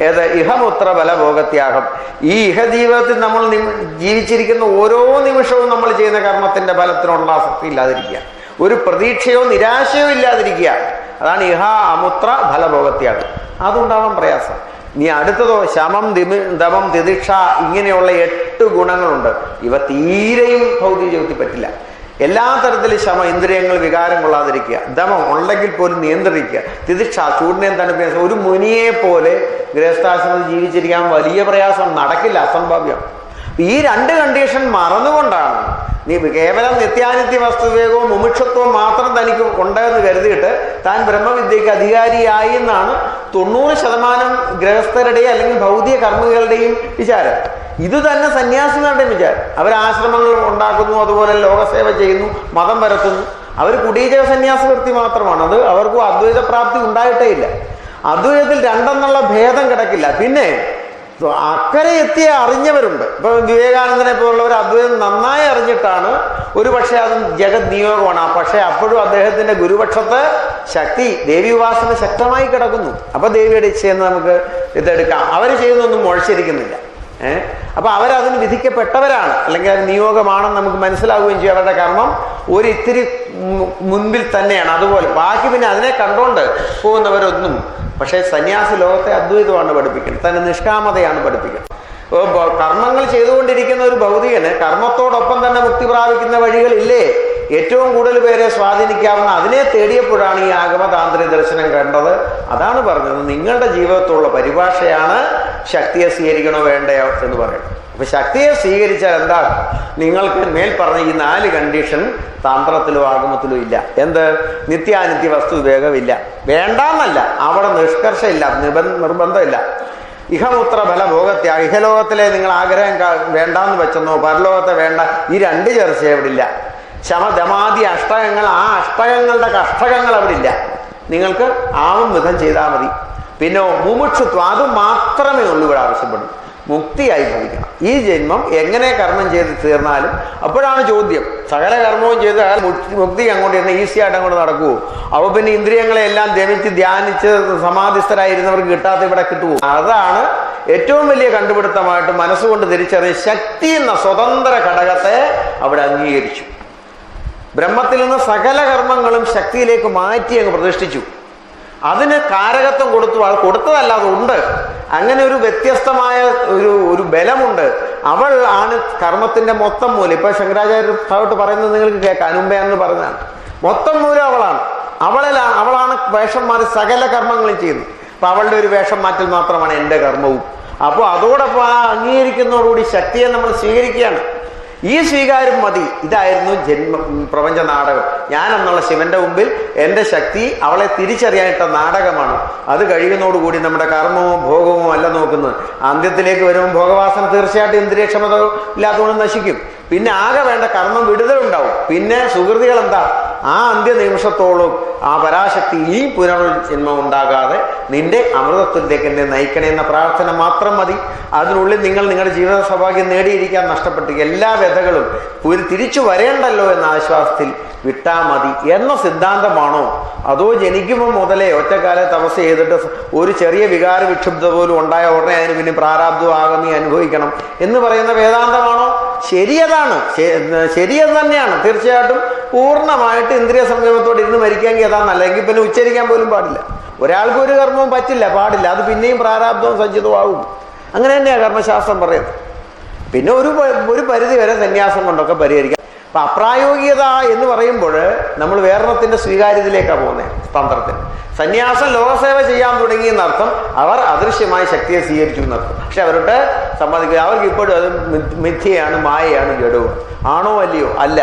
ഏത് ഇഹമുത്ര ബലഭോഗത്യാഗം. ഈ ഇഹജീവിതത്തിൽ നമ്മൾ ജീവിച്ചിരിക്കുന്ന ഓരോ നിമിഷവും നമ്മൾ ചെയ്യുന്ന കർമ്മത്തിന്റെ ഫലത്തിനുള്ള ആസക്തി ഇല്ലാതിരിക്കുക. ഒരു പ്രതീക്ഷയോ നിരാശയോ ഇല്ലാതിരിക്കുക. അതാണ് ഇഹ അമുത്ര ഫലഭോഗത്യാഗം. അതുണ്ടാവാൻ പ്രയാസം. നീ അടുത്തതോ ശമം ദിമി ദമം തിദിക്ഷ ഇങ്ങനെയുള്ള എട്ട് ഗുണങ്ങളുണ്ട്. ഇവ തീരെയും ഭൗതിക ജീവിതത്തിൽ പറ്റില്ല. എല്ലാ തരത്തിലും ശമ ഇന്ദ്രിയങ്ങൾ വികാരം കൊള്ളാതിരിക്കുക. ദമം ഉണ്ടെങ്കിൽ പോലും നിയന്ത്രിക്കുക. തിദിക്ഷ ചൂടിനെയും തണുപ്പിനെ ഒരു മുനിയെ പോലെ ഗൃഹസ്ഥാശ്രമത്തിൽ ജീവിച്ചിരിക്കാൻ വലിയ പ്രയാസം നടക്കില്ല അസംഭവ്യം. ഈ രണ്ട് കണ്ടീഷൻ മറന്നുകൊണ്ടാണ് നീ കേവലം നിത്യാനിത്യ വസ്തുവേകവും മുമുക്ഷത്വവും മാത്രം തനിക്ക് ഉണ്ടെന്ന് കരുതിയിട്ട് താൻ ബ്രഹ്മവിദ്യക്ക് അധികാരിയായി എന്നാണ് തൊണ്ണൂറ് ശതമാനം ഗൃഹസ്ഥരുടെയും അല്ലെങ്കിൽ ഭൗതിക കർമ്മികളുടെയും വിചാരം. ഇത് തന്നെ സന്യാസിമാരുടെ വിചാരം. അവർ ആശ്രമങ്ങൾ ഉണ്ടാക്കുന്നു അതുപോലെ ലോകസേവ ചെയ്യുന്നു മതം പരത്തുന്നു. അവർ കുടീജ സന്യാസ വൃത്തി മാത്രമാണ്. അത് അവർക്കും അദ്വൈത പ്രാപ്തി ഉണ്ടായിട്ടേ ഇല്ല. അദ്വൈതത്തിൽ രണ്ടെന്നുള്ള ഭേദം കിടക്കില്ല. പിന്നെ അക്കരെ എത്തിയ അറിഞ്ഞവരുണ്ട്. ഇപ്പൊ വിവേകാനന്ദനെ പോലുള്ളവർ അദ്വൈതം നന്നായി അറിഞ്ഞിട്ടാണ് ഒരു പക്ഷേ അത് ജഗത് നിയോഗമാണ്. പക്ഷേ അപ്പോഴും അദ്ദേഹത്തിന്റെ ഗുരുപക്ഷത്ത് ശക്തി ദേവി ഉപാസന ശക്തമായി കിടക്കുന്നു. അപ്പൊ ദേവിയുടെ ഇച്ഛയെന്ന് നമുക്ക് ഇതെടുക്കാം. അവർ ചെയ്യുന്നൊന്നും മുഴച്ചിരിക്കുന്നില്ല ഏഹ് അപ്പൊ അവരതിന് വിധിക്കപ്പെട്ടവരാണ്. അല്ലെങ്കിൽ അത് നിയോഗമാണെന്ന് നമുക്ക് മനസ്സിലാവുകയും ചെയ്യും. അവരുടെ കർമ്മം ഒരു ഇത്തിരി മുൻപിൽ തന്നെയാണ്. അതുപോലെ ബാക്കി പിന്നെ അതിനെ കണ്ടോണ്ട് പോകുന്നവരൊന്നും. പക്ഷേ സന്യാസി ലോകത്തെ അദ്വൈതമാണ് പഠിപ്പിക്കുന്നത്. തന്നെ നിഷ്കാമതയാണ് പഠിപ്പിക്കുന്നത്. കർമ്മങ്ങൾ ചെയ്തുകൊണ്ടിരിക്കുന്ന ഒരു ഭൗതികന് കർമ്മത്തോടൊപ്പം തന്നെ മുക്തി പ്രാപിക്കുന്ന വഴികളില്ലേ? ഏറ്റവും കൂടുതൽ പേരെ സ്വാധീനിക്കാവുന്ന അതിനെ തേടിയപ്പോഴാണ് ഈ ആഗമതാന്ത്രിക ദർശനം കണ്ടത്. അതാണ് പറഞ്ഞത്. നിങ്ങളുടെ ജീവിതത്തിലുള്ള പരിഭാഷയാണ് ശക്തിയെ സ്വീകരിക്കണോ വേണ്ടയോ എന്ന് പറയണം. അപ്പൊ ശക്തിയെ സ്വീകരിച്ചാൽ എന്താണ് നിങ്ങൾക്ക് മേൽ പറഞ്ഞ ഈ നാല് കണ്ടീഷൻ തന്ത്രത്തിലോ ആഗമത്തിലോ ഇല്ല. എന്ത്? നിത്യാനിത്യ വസ്തു വിവേകമില്ല. വേണ്ടാന്നല്ല. അവിടെ നിഷ്കർഷയില്ല. നിർബന്ധമില്ല. ഇഹമുത്ര ഫലഭോഗത്യാ. ഇഹലോകത്തിലെ നിങ്ങൾ ആഗ്രഹം വേണ്ടാന്ന് വെച്ചെന്നോ പരലോകത്തെ വേണ്ട ഈ രണ്ട് ചർച്ച അവിടെ ഇല്ല. ശമദമാദി അഷ്ടകങ്ങൾ ആ അഷ്ടകങ്ങളുടെ കഷ്ടകങ്ങൾ അവിടെ ഇല്ല. നിങ്ങൾക്ക് ആവും വിധം ചെയ്താൽ മതി. പിന്നെ മുമുക്ഷുത്വം അത് മാത്രമേ ഉള്ളൂ ഇവിടെ ആവശ്യപ്പെടും. മുക്തിയായി ഭവിക്കണം. ഈ ജന്മം എങ്ങനെ കർമ്മം ചെയ്ത് തീർന്നാലും അപ്പോഴാണ് ചോദ്യം. സകല കർമ്മവും ചെയ്ത് മുക്തി- അങ്ങോട്ട് ഇരുന്ന് ഈസി ആയിട്ട് അങ്ങോട്ട് നടക്കുവോ? അപ്പൊ പിന്നെ ഇന്ദ്രിയങ്ങളെ എല്ലാം ദമിച്ച് ധ്യാനിച്ച് സമാധിസ്ഥരായിരുന്നവർക്ക് കിട്ടാത്ത ഇവിടെ കിട്ടുമോ അതാണ് ഏറ്റവും വലിയ കണ്ടുപിടുത്തമായിട്ട് മനസ്സുകൊണ്ട് തിരിച്ചറിഞ്ഞ് ശക്തി എന്ന സ്വതന്ത്ര ഘടകത്തെ അവിടെ അംഗീകരിച്ചു. ബ്രഹ്മത്തിൽ നിന്ന് സകല കർമ്മങ്ങളും ശക്തിയിലേക്ക് മാറ്റി അങ്ങ് പ്രതിഷ്ഠിച്ചു. അതിന് കാരകത്വം കൊടുത്തു അത് കൊടുത്തതല്ല അതുണ്ട് അങ്ങനെ ഒരു വ്യത്യസ്തമായ ഒരു ഒരു ബലമുണ്ട്. അവൾ ആണ് കർമ്മത്തിന്റെ മൊത്തം മൂലം ഇപ്പൊ ശങ്കരാചാര്യ ഭാഗത്ത് പറയുന്നത് നിങ്ങൾക്ക് കേൾക്കാം. അനുമ്പയെന്ന് പറഞ്ഞാണ്. മൊത്തം മൂലം അവളാണ്. അവളിലാണ് അവളാണ് വേഷം മാറി സകല കർമ്മങ്ങളും ചെയ്യുന്നത്. അപ്പൊ അവളുടെ ഒരു വേഷം മാറ്റൽ മാത്രമാണ് എന്റെ കർമ്മവും. അപ്പോൾ അതോടൊപ്പം ആ അംഗീകരിക്കുന്നതോടുകൂടി ശക്തിയെ നമ്മൾ സ്വീകരിക്കുകയാണ്. ഈ സ്വീകാരം മതി. ഇതായിരുന്നു ജന്മ പ്രപഞ്ച നാടകം. ഞാൻ എന്നുള്ള ശിവന്റെ മുമ്പിൽ എന്റെ ശക്തി അവളെ തിരിച്ചറിയാനിട്ട നാടകമാണ്. അത് കഴിയുന്നതോടുകൂടി നമ്മുടെ കർമ്മവും ഭോഗവും അല്ല നോക്കുന്നത്. അന്ത്യത്തിലേക്ക് വരുമ്പോൾ ഭോഗവാസന തീർച്ചയായിട്ടും ഇന്ദ്രിയക്ഷമത ഇല്ലാത്തതുകൊണ്ട് നശിക്കും. പിന്നെ ആകെ വേണ്ട കർമ്മം വിടുതലുണ്ടാവും. പിന്നെ സുഹൃതികൾ എന്താ ആ അന്ത്യ നിമിഷത്തോളം ആ പരാശക്തി ഈ പുനർജന്മം ഉണ്ടാകാതെ നിന്റെ അമൃതത്വത്തിലേക്ക് എന്നെ നയിക്കണേ എന്ന പ്രാർത്ഥന മാത്രം മതി. അതിനുള്ളിൽ നിങ്ങൾ നിങ്ങളുടെ ജീവിത സൗഭാഗ്യം നേടിയിരിക്കാൻ നഷ്ടപ്പെട്ടു എല്ലാ വ്യഥകളും പുരി തിരിച്ചു വരേണ്ടല്ലോ എന്ന ആശ്വാസത്തിൽ വിട്ടാ മതി എന്ന സിദ്ധാന്തമാണോ? അതോ ജനിക്കുമ്പോൾ മുതലേ ഒറ്റക്കാലെ തപസ് ചെയ്തിട്ട് ഒരു ചെറിയ വികാര വിക്ഷുബ്ധ പോലും ഉണ്ടായ ഉടനെ അതിന് പിന്നെ പ്രാരാബ്ദം ആകമി അനുഭവിക്കണം എന്ന് പറയുന്ന വേദാന്തമാണോ? ശരിയതാണ്. ശരിയത് തന്നെയാണ്. തീർച്ചയായിട്ടും പൂർണമായിട്ട് ഇന്ദ്രിയ സംയമത്തോടെ ഇരുന്ന് മരിക്കാമെങ്കിൽ അതാണ് അല്ലെങ്കിൽ പിന്നെ ഉച്ചരിക്കാൻ പോലും പാടില്ല. ഒരാൾക്ക് ഒരു കർമ്മവും പറ്റില്ല പാടില്ല. അത് പിന്നെയും പ്രാരാബ്ദവും സഞ്ചിതമാകും അങ്ങനെ തന്നെയാണ് കർമ്മശാസ്ത്രം പറയുന്നത്. പിന്നെ ഒരു ഒരു പരിധി വരെ സന്യാസം കൊണ്ടൊക്കെ പരിഹരിക്കാം. അപ്പൊ അപ്രായോഗികത എന്ന് പറയുമ്പോൾ നമ്മൾ വേറെണ്ണത്തിന്റെ സ്വീകാര്യതയിലേക്കാണ് പോകുന്നത് തന്ത്രത്തിന്. സന്യാസം ലോകസേവ ചെയ്യാൻ തുടങ്ങി എന്നർത്ഥം അവർ അദൃശ്യമായ ശക്തിയെ സ്വീകരിച്ചു എന്നർത്ഥം. പക്ഷെ അവരുടെ സമ്മതിക്കുക അവർക്ക് ഇപ്പോഴും അത് മിഥ്യയാണ് മായയാണ് ജഡവും ആണോ അല്ലയോ? അല്ല.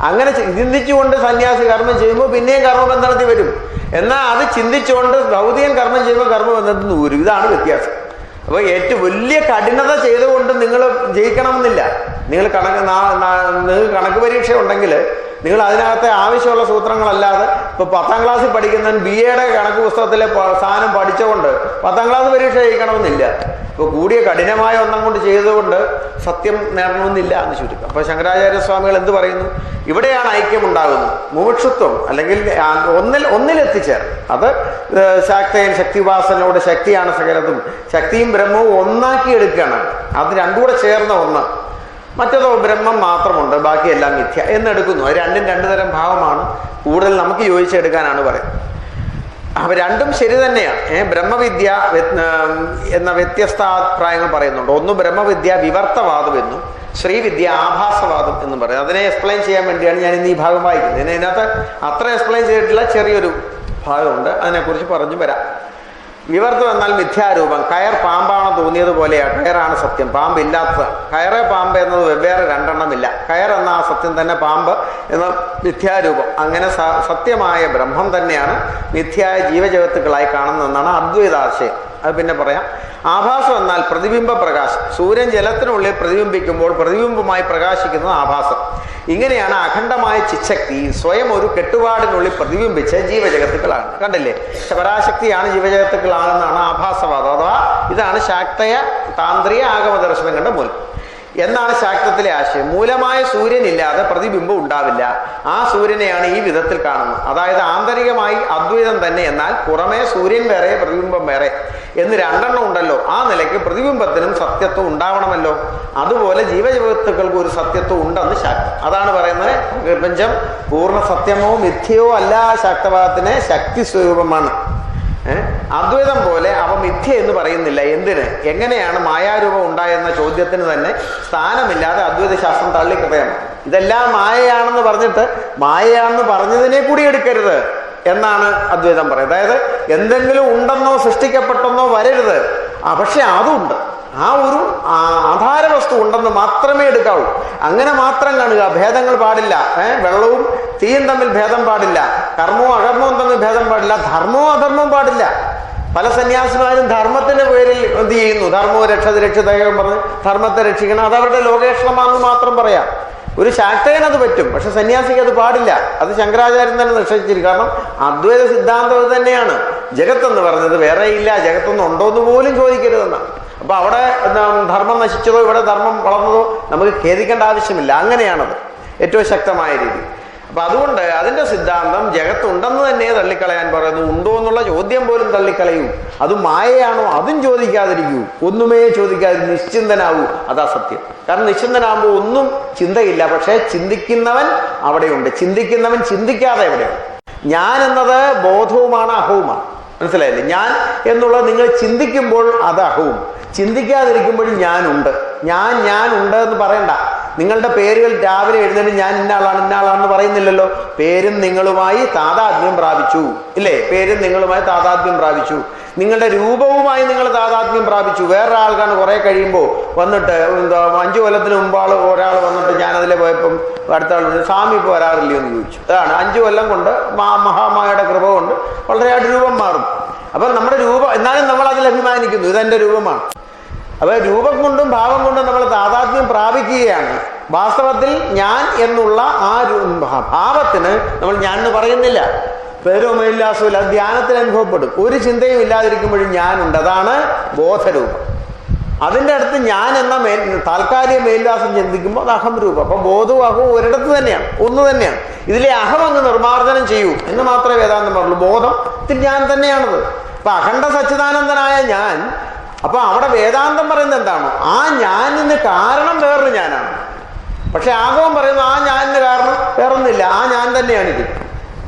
അങ്ങനെ ചിന്തിച്ചുകൊണ്ട് സന്യാസി കർമ്മം ചെയ്യുമ്പോൾ പിന്നെയും കർമ്മബന്ധനത്തിൽ വരും. എന്നാൽ അത് ചിന്തിച്ചുകൊണ്ട് ഭൗതികം കർമ്മം ചെയ്യുമ്പോൾ കർമ്മബന്ധത്തിൽ നിന്ന് ഊരും. ഇതാണ് വ്യത്യാസം. അപ്പോൾ ഏറ്റവും വലിയ കഠിനത ചെയ്തുകൊണ്ട് നിങ്ങൾ ജയിക്കണമെന്നില്ല. നിങ്ങൾ കണക്ക് നിങ്ങൾക്ക് കണക്ക് പരീക്ഷ ഉണ്ടെങ്കിൽ നിങ്ങൾ അതിനകത്തെ ആവശ്യമുള്ള സൂത്രങ്ങളല്ലാതെ ഇപ്പൊ പത്താം ക്ലാസ്സിൽ പഠിക്കുന്നവൻ ബി എയുടെ കണക്ക് പുസ്തകത്തിലെ സാധനം പഠിച്ചുകൊണ്ട് പത്താം ക്ലാസ് പരീക്ഷ ജയിക്കണമെന്നില്ല ഇപ്പൊ കൂടിയ കഠിനമായ ഒന്നും കൊണ്ട് ചെയ്തുകൊണ്ട് സത്യം നേടണമെന്നില്ല എന്ന് ചുരുക്കം. അപ്പോൾ ശങ്കരാചാര്യ സ്വാമികൾ എന്ത് പറയുന്നു? ഇവിടെയാണ് ഐക്യം ഉണ്ടാകുന്നത് മുമുക്ഷുത്വം അല്ലെങ്കിൽ ഒന്നിൽ ഒന്നിലെത്തിച്ചേർ. അത് ശാക്തയൻ ശക്തിവാസനോട് ശക്തിയാണ് സകലതും. ശക്തിയും ബ്രഹ്മവും ഒന്നാക്കി എടുക്കുകയാണ്. അത് രണ്ടും കൂടെ ചേർന്ന ഒന്ന്. മറ്റേതോ ബ്രഹ്മം മാത്രമുണ്ട് ബാക്കിയെല്ലാം മിഥ്യ എന്നെടുക്കുന്നു. അത് രണ്ടും രണ്ടു തരം ഭാവമാണ്. കൂടുതൽ നമുക്ക് യോജിച്ചെടുക്കാനാണ് പറയുന്നത്. അപ്പൊ രണ്ടും ശരി തന്നെയാണ്. ഏഹ് ബ്രഹ്മവിദ്യ എന്ന വ്യത്യസ്ത അഭിപ്രായങ്ങൾ പറയുന്നുണ്ട്. ഒന്ന് ബ്രഹ്മവിദ്യ വിവർത്തവാദം എന്നും ശ്രീവിദ്യ ആഭാസവാദം എന്നും പറയും. അതിനെ എക്സ്പ്ലെയിൻ ചെയ്യാൻ വേണ്ടിയാണ് ഞാൻ ഇന്ന് ഈ ഭാഗം വായിക്കുന്നത്. ഇതിനകത്ത് അത്ര എക്സ്പ്ലെയിൻ ചെയ്തിട്ടുള്ള ചെറിയൊരു ഭാഗമുണ്ട്. അതിനെക്കുറിച്ച് പറഞ്ഞു വരാം. വിവർത്തം എന്നാൽ മിഥ്യാരൂപം. കയർ പാമ്പാണ് തോന്നിയത് പോലെയാണ് കയറാണ് സത്യം. പാമ്പ് ഇല്ലാത്തതാണ്. കയറ് പാമ്പ് എന്നത് വെവ്വേറെ രണ്ടെണ്ണമില്ല. കയർ എന്ന ആ സത്യം തന്നെ പാമ്പ് എന്ന മിഥ്യാരൂപം. അങ്ങനെ സത്യമായ ബ്രഹ്മം തന്നെയാണ് മിഥ്യായ ജീവജഗത്തുക്കളായി കാണുന്നതെന്നാണ് അദ്വൈതാശയം. അത് പിന്നെ പറയാം. ആഭാസം എന്നാൽ പ്രതിബിംബ പ്രകാശം. സൂര്യൻ ജലത്തിനുള്ളിൽ പ്രതിബിംബിക്കുമ്പോൾ പ്രതിബിംബമായി പ്രകാശിക്കുന്നത് ആഭാസം. ഇങ്ങനെയാണ് അഖണ്ഡമായ ചിച്ഛക്തി സ്വയം ഒരു കെട്ടുപാടിനുള്ളിൽ പ്രതിബിംബിച്ച ജീവജഗത്തുക്കളാണ്. കണ്ടില്ലേ? പരാശക്തിയാണ് ജീവജഗത്തുക്കളാണെന്നാണ് ആഭാസവാദം. അഥവാ ഇതാണ് ശാക്തയ താന്ത്രിക ആഗമ ദർശനം കണ്ട മൂലം എന്നാണ് ശാക്തത്തിലെ ആശയം. മൂലമായ സൂര്യനില്ലാതെ പ്രതിബിംബം ഉണ്ടാവില്ല. ആ സൂര്യനെയാണ് ഈ വിധത്തിൽ കാണുന്നത്. അതായത് ആന്തരികമായി അദ്വൈതം തന്നെ എന്നാൽ പുറമേ സൂര്യൻ വേറെ പ്രതിബിംബം വേറെ എന്ന് രണ്ടെണ്ണം ഉണ്ടല്ലോ. ആ നിലയ്ക്ക് പ്രതിബിംബത്തിനും സത്യത്വം ഉണ്ടാവണമല്ലോ. അതുപോലെ ജീവജഗത്തുക്കൾക്ക് ഒരു സത്യത്വം ഉണ്ടെന്ന് ശാക്തം അതാണ് പറയുന്നത് പ്രപഞ്ചം പൂർണ സത്യമോ മിഥ്യയോ അല്ല ശാക്തഭാഗത്തിന് ശക്തി സ്വരൂപമാണ്? അദ്വൈതം പോലെ അവ മിഥ്യ എന്ന് പറയുന്നില്ല. എന്തിന്? എങ്ങനെയാണ് മായാരൂപം ഉണ്ടായെന്ന ചോദ്യത്തിന് തന്നെ സ്ഥാനമില്ലാതെ അദ്വൈത ശാസ്ത്രം തള്ളിക്കളയാം ഇതെല്ലാം മായയാണെന്ന് പറഞ്ഞിട്ട് മായയാണെന്ന് പറഞ്ഞതിനെ കൂടി എടുക്കരുത് എന്നാണ് അദ്വൈതം പറയുന്നത്. അതായത് എന്തെങ്കിലും ഉണ്ടെന്നോ സൃഷ്ടിക്കപ്പെട്ടെന്നോ വരരുത്. പക്ഷെ അതുണ്ട്. ആ ഒരു ആധാര വസ്തു ഉണ്ടെന്ന് മാത്രമേ എടുക്കാവൂ. അങ്ങനെ മാത്രം കാണുക. ഭേദങ്ങൾ പാടില്ല. വെള്ളവും തീയും തമ്മിൽ ഭേദം പാടില്ല. കർമ്മവും അകർമ്മവും തമ്മിൽ ഭേദം പാടില്ല. ധർമ്മവും അധർമ്മവും പാടില്ല. പല സന്യാസിമാരും ധർമ്മത്തിന്റെ പേരിൽ എന്ത് ചെയ്യുന്നു? ധർമ്മവും രക്ഷത രക്ഷിതകം പറഞ്ഞ് ധർമ്മത്തെ രക്ഷിക്കണം. അത് അവരുടെ ലോകേഷണമാണെന്ന് മാത്രം പറയാം. ഒരു ശാക്തയൻ അത് പറ്റും. പക്ഷെ സന്യാസിക്ക് അത് പാടില്ല. അത് ശങ്കരാചാര്യൻ തന്നെ നിശ്ചയിച്ചിരിക്കും കാരണം അദ്വൈത സിദ്ധാന്തം തന്നെയാണ്. ജഗത്തെന്ന് പറഞ്ഞത് വേറെ ഇല്ല ജഗത്തൊന്നും ഉണ്ടോ എന്ന് പോലും ചോദിക്കരുതെന്നാണ്. അപ്പൊ അവിടെ ധർമ്മം നശിച്ചതോ ഇവിടെ ധർമ്മം വളർന്നതോ നമുക്ക് ഖേദിക്കേണ്ട ആവശ്യമില്ല. അങ്ങനെയാണത്. ഏറ്റവും ശക്തമായ രീതി. അപ്പൊ അതുകൊണ്ട് അതിന്റെ സിദ്ധാന്തം ജഗത്തുണ്ടെന്ന് തന്നെ തള്ളിക്കളയാൻ പറയുന്നു. ഉണ്ടോ എന്നുള്ള ചോദ്യം പോലും തള്ളിക്കളയൂ. അത് മായയാണോ? അതും ചോദിക്കാതിരിക്കൂ. ഒന്നുമേ ചോദിക്കാതെ നിശ്ചിന്തനാവൂ. അതാ സത്യം. കാരണം നിശ്ചിന്തനാകുമ്പോൾ ഒന്നും ചിന്തയില്ല. പക്ഷേ ചിന്തിക്കുന്നവൻ അവിടെയുണ്ട്. ചിന്തിക്കുന്നവൻ ചിന്തിക്കാതെ എവിടെയുണ്ട് ഞാൻ എന്നത് ബോധവുമാണ് അഹവുമാണ്. മനസ്സിലായില്ലേ? ഞാൻ എന്നുള്ളത് നിങ്ങൾ ചിന്തിക്കുമ്പോൾ അത് അഹവും ചിന്തിക്കാതിരിക്കുമ്പോഴും ഞാനുണ്ട്. ഞാൻ ഞാൻ ഉണ്ട് എന്ന് പറയണ്ട. നിങ്ങളുടെ പേരുകൾ രാവിലെ എഴുന്നേറ്റ് ഞാൻ ഇന്ന ആളാണ് ഇന്ന ആളാണെന്ന് പറയുന്നില്ലല്ലോ. പേരും നിങ്ങളുമായി താതാത്മ്യം പ്രാപിച്ചു. ഇല്ലേ? പേരും നിങ്ങളുമായി താതാത്മ്യം പ്രാപിച്ചു. നിങ്ങളുടെ രൂപവുമായി നിങ്ങൾ താതാത്മ്യം പ്രാപിച്ചു. വേറൊരാൾക്കാണ് കുറെ കഴിയുമ്പോൾ വന്നിട്ട് എന്താ അഞ്ചു കൊല്ലത്തിന് മുമ്പ് ആൾ ഒരാൾ വന്നിട്ട് ഞാനതിലെ പോയപ്പം അടുത്ത ആൾ സ്വാമി ഇപ്പോൾ വരാറില്ലയോ എന്ന് ചോദിച്ചു. അതാണ് അഞ്ചു കൊല്ലം കൊണ്ട് മഹാമായയുടെ കൃപ കൊണ്ട് വളരെയായിട്ട് രൂപം മാറും. അപ്പം നമ്മുടെ രൂപം എന്നാലും നമ്മൾ അതിൽ അഭിമാനിക്കുന്നു. ഇതെന്റെ രൂപമാണ്. അപ്പൊ രൂപം കൊണ്ടും ഭാവം കൊണ്ടും നമ്മൾ താതാത്മ്യം പ്രാപിക്കുകയാണ്. വാസ്തവത്തിൽ ഞാൻ എന്നുള്ള ആ ഭാവത്തിന് നമ്മൾ ഞാൻ എന്ന് പറയുന്നില്ല. പേരുമില്ലാസമില്ല അത് ധ്യാനത്തിൽ അനുഭവപ്പെടും. ഒരു ചിന്തയും ഇല്ലാതിരിക്കുമ്പോഴും ഞാനുണ്ട് അതാണ് ബോധരൂപം. അതിന്റെ അടുത്ത് ഞാൻ എന്ന മേൽ താൽക്കാലിക മേൽവാസം ചിന്തിക്കുമ്പോൾ അത് അഹം രൂപം. അപ്പൊ ബോധവും അഹവും ഒരിടത്ത് തന്നെയാണ് ഒന്ന് തന്നെയാണ്. ഇതിലെ അഹം അങ്ങ് നിർമ്മാർജനം ചെയ്യൂ എന്ന് മാത്രമേ വേദാന്തം പറഞ്ഞുള്ളൂ. ബോധത്തിൽ ഞാൻ തന്നെയാണത്. അപ്പൊ അഖണ്ഡ സച്ചിദാനന്ദനായ ഞാൻ അപ്പൊ അവിടെ വേദാന്തം പറയുന്നത് എന്താണ്? ആ ഞാനിന് കാരണം വേറൊരു ഞാനാണ്. പക്ഷെ ആഗവം പറയുന്നു ആ ഞാനിന് കാരണം വേറൊന്നില്ല ആ ഞാൻ തന്നെയാണിത്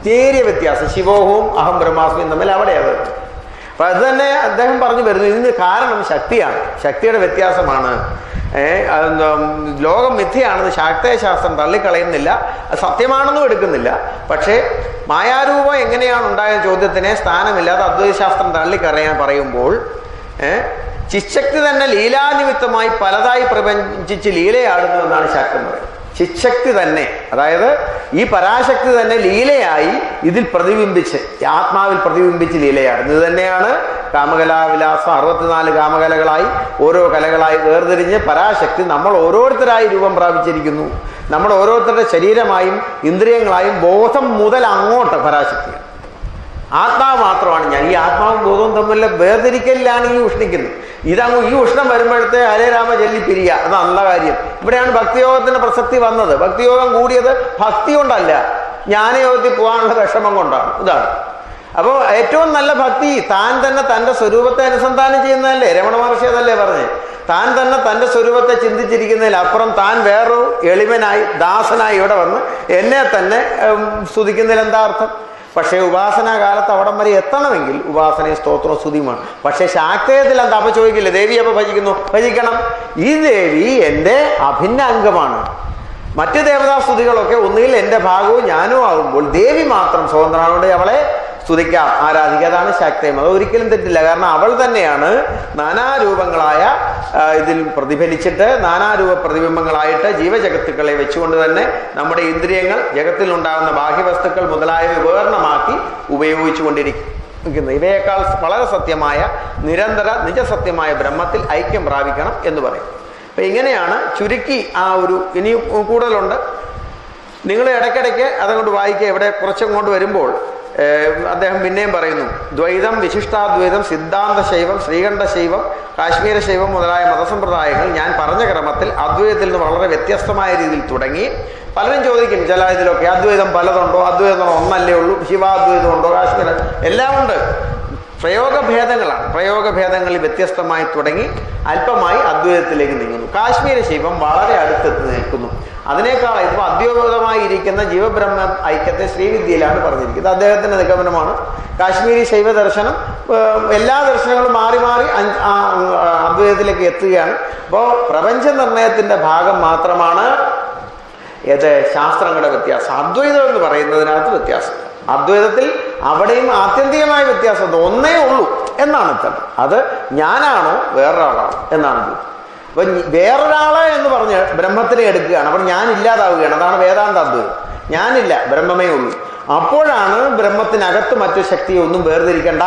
ചേരിയ വ്യത്യാസം. ശിവോഹവും അഹം ബ്രഹ്മാസ്മിയും തമ്മിൽ അവിടെയാണ് അപ്പൊ അത് തന്നെ അദ്ദേഹം പറഞ്ഞു വരുന്നു ഇതിന് കാരണം ശക്തിയാണ്. ശക്തിയുടെ വ്യത്യാസമാണ്. ലോകം മിഥ്യയാണെന്ന് ശാക്തശാസ്ത്രം തള്ളിക്കളയുന്നില്ല. സത്യമാണെന്നും എടുക്കുന്നില്ല. പക്ഷേ മായാരൂപം എങ്ങനെയാണ് ഉണ്ടായ ചോദ്യത്തിനെ സ്ഥാനമില്ലാതെ അദ്വൈതശാസ്ത്രം തള്ളിക്കറിയാൻ പറയുമ്പോൾ ചിശക്തി തന്നെ ലീലാനിമിത്തമായി പലതായി പ്രപഞ്ചിച്ച് ലീലയാടുന്നു എന്നാണ് ശാക്തം പറയുന്നത്. തന്നെ അതായത് ഈ പരാശക്തി തന്നെ ലീലയായി ഇതിൽ പ്രതിബിംബിച്ച് ആത്മാവിൽ പ്രതിബിംബിച്ച് ലീലയാടുന്നു. ഇത് തന്നെയാണ് കാമകലാവിലാസം അറുപത്തിനാല് കാമകലകളായി ഓരോ കലകളായി വേർതിരിഞ്ഞ് പരാശക്തി നമ്മൾ ഓരോരുത്തരായി രൂപം പ്രാപിച്ചിരിക്കുന്നു. നമ്മൾ ഓരോരുത്തരുടെ ശരീരമായും ഇന്ദ്രിയങ്ങളായും ബോധം മുതൽ അങ്ങോട്ട് പരാശക്തിയാണ്. ആത്മാവ് മാത്രമാണ് ഞാൻ. ഈ ആത്മാവും ബോധവും തമ്മിലെ വേർതിരിക്കലിലാണ് ഈ ഉഷ്ണിക്കുന്നത് ഇതങ്ങ് ഈ ഉഷ്ണം വരുമ്പോഴത്തെ ഹരേ രാമ പിരിയ. അത് നല്ല കാര്യം. ഇവിടെയാണ് ഭക്തിയോഗത്തിന്റെ പ്രസക്തി വന്നത്. ഭക്തിയോഗം കൂടിയത് ഭക്തി കൊണ്ടല്ല ജ്ഞാനയോഗത്തിൽ പോകാനുള്ള വിഷമം കൊണ്ടാണ്. ഇതാണ്. അപ്പോൾ ഏറ്റവും നല്ല ഭക്തി താൻ തന്നെ തന്റെ സ്വരൂപത്തെ അനുസന്ധാനം ചെയ്യുന്നതല്ലേ? രമണ മഹർഷി അതല്ലേ പറഞ്ഞേ? താൻ തന്നെ തന്റെ സ്വരൂപത്തെ ചിന്തിച്ചിരിക്കുന്നതിൽ അപ്പുറം താൻ വേറൊരു എളിമനായി ദാസനായി ഇവിടെ വന്ന് എന്നെ തന്നെ സ്തുതിക്കുന്നതിൽ എന്താ അർത്ഥം? പക്ഷേ ഉപാസനാ കാലത്ത് അവിടം വരെ എത്തണമെങ്കിൽ ഉപാസനയും സ്തോത്രവും സ്തുതിയുമാണ്. പക്ഷേ ശാക്തേയത്തിൽ എന്താ അപ്പൊ ചോദിക്കില്ല? ദേവി അപ്പൊ ഭജിക്കുന്നു? ഭജിക്കണം. ഈ ദേവി എന്റെ അഭിന്ന അംഗമാണ്. മറ്റ് ദേവതാസ്തുതികളൊക്കെ ഒന്നുകിൽ എന്റെ ഭാഗവും ഞാനും ആകുമ്പോൾ ദേവി മാത്രം സ്വതന്ത്രമാകൊണ്ട് അവളെ സ്തുതിക്കാം. ആരാധിക്കുക? അതാണ് ശാക്തയം. അത് ഒരിക്കലും തെറ്റില്ല. കാരണം അവൾ തന്നെയാണ് നാനാരൂപങ്ങളായ ഇതിൽ പ്രതിഫലിച്ചിട്ട് നാനാരൂപ പ്രതിബിംബങ്ങളായിട്ട് ജീവജഗത്തുക്കളെ വെച്ചുകൊണ്ട് തന്നെ നമ്മുടെ ഇന്ദ്രിയങ്ങൾ ജഗത്തിലുണ്ടാകുന്ന ബാഹ്യവസ്തുക്കൾ മുതലായവ ഉപകരണമാക്കി ഉപയോഗിച്ചു കൊണ്ടിരിക്കുന്നു ഇവയേക്കാൾ വളരെ സത്യമായ നിരന്തര നിജസത്യമായ ബ്രഹ്മത്തിൽ ഐക്യം പ്രാപിക്കണം എന്ന് പറയും. അപ്പൊ ഇങ്ങനെയാണ് ചുരുക്കി ആ ഒരു ഇനി കൂടുതലുണ്ട്. നിങ്ങൾ ഇടയ്ക്കിടയ്ക്ക് അതങ്ങോട്ട് വായിക്കുക. ഇവിടെ കുറച്ചങ്ങോട്ട് വരുമ്പോൾ അദ്ദേഹം പിന്നെയും പറയുന്നു ദ്വൈതം വിശിഷ്ടാദ്വൈതം സിദ്ധാന്ത ശൈവം ശ്രീകണ്ഠ ശൈവം കാശ്മീര ശൈവം മുതലായ മതസമ്പ്രദായങ്ങൾ ഞാൻ പറഞ്ഞ ക്രമത്തിൽ അദ്വൈതത്തിൽ നിന്ന് വളരെ വ്യത്യസ്തമായ രീതിയിൽ തുടങ്ങി. പലരും ചോദിക്കും ചില ഇതിലൊക്കെ അദ്വൈതം പലതുണ്ടോ? അദ്വൈതം ഒന്നല്ലേ ഉള്ളൂ. ശിവാദ്വൈതം ഉണ്ടോ? കാശ്മീര എല്ലാം ഉണ്ട്. പ്രയോഗഭേദങ്ങളാണ്. പ്രയോഗഭേദങ്ങളിൽ വ്യത്യസ്തമായി തുടങ്ങി അല്പമായി അദ്വൈതത്തിലേക്ക് നീങ്ങുന്നു. കാശ്മീര ശൈവം വളരെ അടുത്തെത്തി നിൽക്കുന്നു. അതിനേക്കാൾ ഇപ്പൊ അദ്വൈതമായി ഇരിക്കുന്ന ജീവബ്രഹ്മ ഐക്യത്തെ ശ്രീവിദ്യയിലാണ് പറഞ്ഞിരിക്കുന്നത്. അദ്ദേഹത്തിന്റെ നിഗമനമാണ്. കാശ്മീരി ശൈവ ദർശനം എല്ലാ ദർശനങ്ങളും മാറി മാറി അദ്വൈതത്തിലേക്ക് എത്തുകയാണ്. അപ്പോൾ പ്രപഞ്ച നിർണയത്തിന്റെ ഭാഗം മാത്രമാണ് ഏത് ശാസ്ത്രങ്ങളുടെ വ്യത്യാസം. അദ്വൈതം എന്ന് പറയുന്നതിനകത്ത് വ്യത്യാസം. അദ്വൈതത്തിൽ അവിടെയും ആത്യന്തികമായ വ്യത്യാസം ഒന്നേ ഉള്ളൂ എന്നാണ് ഉത്തരം. അത് ഞാനാണോ വേറൊരാളാണോ എന്നാണ് ഇത് അപ്പൊ വേറൊരാളെ എന്ന് പറഞ്ഞ് ബ്രഹ്മത്തിനെ എടുക്കുകയാണ്. അപ്പോൾ ഞാൻ ഇല്ലാതാവുകയാണ്. അതാണ് വേദാന്ത അദ്വൈതം ഞാനില്ല. ബ്രഹ്മമേ ഉള്ളൂ. അപ്പോഴാണ് ബ്രഹ്മത്തിനകത്ത് മറ്റു ശക്തിയെ ഒന്നും വേർതിരിക്കണ്ട.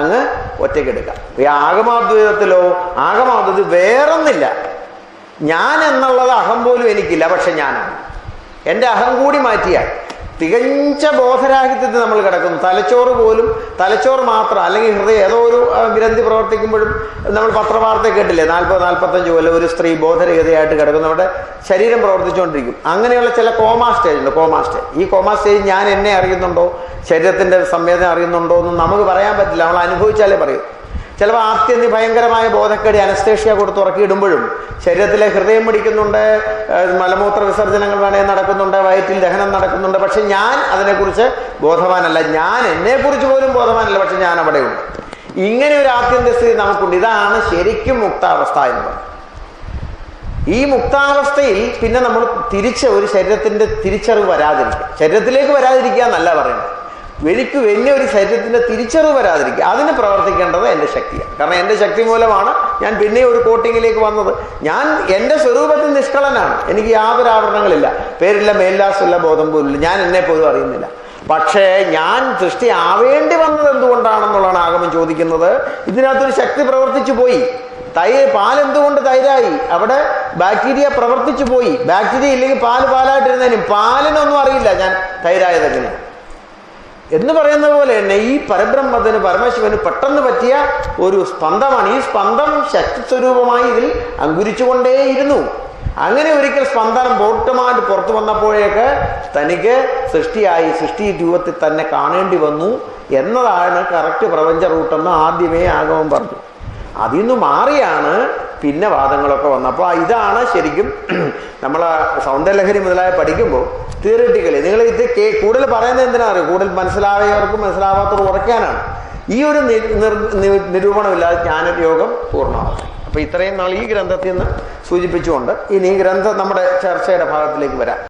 അങ്ങ് ഒറ്റയ്ക്കെടുക്കാം ഈ ആഗമാദ്വൈതത്തിലോ ആഗമാദ്വൈതം വേറൊന്നില്ല. ഞാൻ എന്നുള്ളത് അഹം പോലും എനിക്കില്ല പക്ഷെ ഞാനാണ്. എന്റെ അഹം കൂടി മാറ്റിയാൽ തികഞ്ഞ ബോധരാഹിത്യത്തിൽ നമ്മൾ കിടക്കുന്നു. തലച്ചോറ് പോലും തലച്ചോറ് മാത്രം അല്ലെങ്കിൽ ഹൃദയം ഏതോ ഒരു ഗ്രന്ഥി പ്രവർത്തിക്കുമ്പോഴും നമ്മൾ പത്രവാർത്ത കേട്ടില്ലേ? നാൽപ്പത് നാൽപ്പത്തഞ്ച് കൊല്ലം ഒരു സ്ത്രീ ബോധരഹിതയായിട്ട് കിടക്കുന്നു. നമ്മുടെ ശരീരം പ്രവർത്തിച്ചുകൊണ്ടിരിക്കും. അങ്ങനെയുള്ള ചില കോമാ സ്റ്റേജ് ഉണ്ട് കോമാ സ്റ്റേജ്. ഈ കോമാ സ്റ്റേജ് ഞാൻ എന്നെ അറിയുന്നുണ്ടോ? ശരീരത്തിന്റെ സംവേദനം അറിയുന്നുണ്ടോ? എന്നും നമുക്ക് പറയാൻ പറ്റില്ല. നമ്മൾ അനുഭവിച്ചാലേ പറയൂ. ചിലപ്പോൾ ആത്യന്തി ഭയങ്കരമായ ബോധക്കേടി അനസ്തേഷ്യ കൊടുത്ത് ഉറക്കിയിടുമ്പോഴും ശരീരത്തിലെ ഹൃദയം പിടിക്കുന്നുണ്ട് മലമൂത്ര വിസർജനങ്ങൾ വേണേ നടക്കുന്നുണ്ട് വയറ്റിൽ ദഹനം നടക്കുന്നുണ്ട്. പക്ഷെ ഞാൻ അതിനെക്കുറിച്ച് ബോധവാനല്ല. ഞാൻ എന്നെക്കുറിച്ച് പോലും ബോധവാനല്ല. പക്ഷെ ഞാൻ അവിടെയുണ്ട്. ഇങ്ങനെ ഒരു ആത്യന്തികസ്ഥിതി നമുക്കുണ്ട്. ഇതാണ് ശരിക്കും മുക്താവസ്ഥ എന്ന്. പറയുന്നത് ഈ മുക്താവസ്ഥയിൽ പിന്നെ നമ്മൾ തിരിച്ച് ഒരു ശരീരത്തിന്റെ തിരിച്ചറിവ് വരാതിരിക്കുക. ശരീരത്തിലേക്ക് വരാതിരിക്കുക എന്നല്ല പറയുന്നത്. എനിക്ക് വലിയ ഒരു ശരീരത്തിന്റെ തിരിച്ചറിവ് വരാതിരിക്കുക. അതിന് പ്രവർത്തിക്കേണ്ടത് എന്റെ ശക്തിയാണ്. കാരണം എന്റെ ശക്തി മൂലമാണ് ഞാൻ പിന്നെ ഒരു കോട്ടിങ്ങിലേക്ക് വന്നത്. ഞാൻ എന്റെ സ്വരൂപത്തിൽ നിഷ്കളനാണ്. എനിക്ക് യാതൊരു ആവരണങ്ങളില്ല പേരില്ല മേൽലാസമില്ല ബോധം പോലില്ല ഞാൻ എന്നെ പോലും അറിയുന്നില്ല. പക്ഷേ ഞാൻ സൃഷ്ടി ആവേണ്ടി വന്നത് എന്തുകൊണ്ടാണെന്നുള്ളതാണ് ആഗമം ചോദിക്കുന്നത്. ഇതിനകത്തൊരു ശക്തി പ്രവർത്തിച്ചു പോയി. തൈര് പാൽ എന്തുകൊണ്ട് തൈരായി? അവിടെ ബാക്ടീരിയ പ്രവർത്തിച്ചു പോയി. ബാക്ടീരിയ ഇല്ലെങ്കിൽ പാൽ പാലായിട്ടിരുന്നതിനും പാലിനൊന്നും അറിയില്ല ഞാൻ തൈരായതെങ്ങനെ എന്ന് പറയുന്ന പോലെ തന്നെ ഈ പരബ്രഹ്മത്തിന് പരമശിവന് പെട്ടെന്ന് പറ്റിയ ഒരു സ്പന്ദമാണ്. ഈ സ്പന്ദം ശക്തി സ്വരൂപമായി ഇതിൽ അങ്കുരിച്ചുകൊണ്ടേയിരുന്നു. അങ്ങനെ ഒരിക്കൽ സ്പന്ദനം ബോട്ടമായിട്ട് പുറത്തു വന്നപ്പോഴേക്ക് തനിക്ക് സൃഷ്ടിയായി സൃഷ്ടി രൂപത്തിൽ തന്നെ കാണേണ്ടി വന്നു എന്നതാണ് കറക്റ്റ് പ്രപഞ്ച റൂട്ടെന്ന് ആദ്യമേ ആഗമം പറഞ്ഞു. അതിൽ നിന്ന് മാറിയാണ് പിന്നെ വാദങ്ങളൊക്കെ വന്നപ്പോൾ ഇതാണ് ശരിക്കും നമ്മൾ സൗന്ദര്യലഹരി മുതലായ പഠിക്കുമ്പോൾ തിയറിറ്റിക്കലി. നിങ്ങൾ ഇത് കൂടുതൽ പറയുന്നത് എന്തിനാ അറിയാം? കൂടുതൽ മനസ്സിലായവർക്കും മനസ്സിലാവാത്തവർ ഉറക്കാനാണ്. ഈ ഒരു നിരൂപണമില്ലാതെ ജ്ഞാനയോഗം പൂർണമാകും. അപ്പോൾ ഇത്രയും നാൾ ഈ ഗ്രന്ഥത്തിൽ നിന്ന് സൂചിപ്പിച്ചുകൊണ്ട് ഇനി ഗ്രന്ഥം നമ്മുടെ ചർച്ചയുടെ ഭാഗത്തിലേക്ക് വരാം.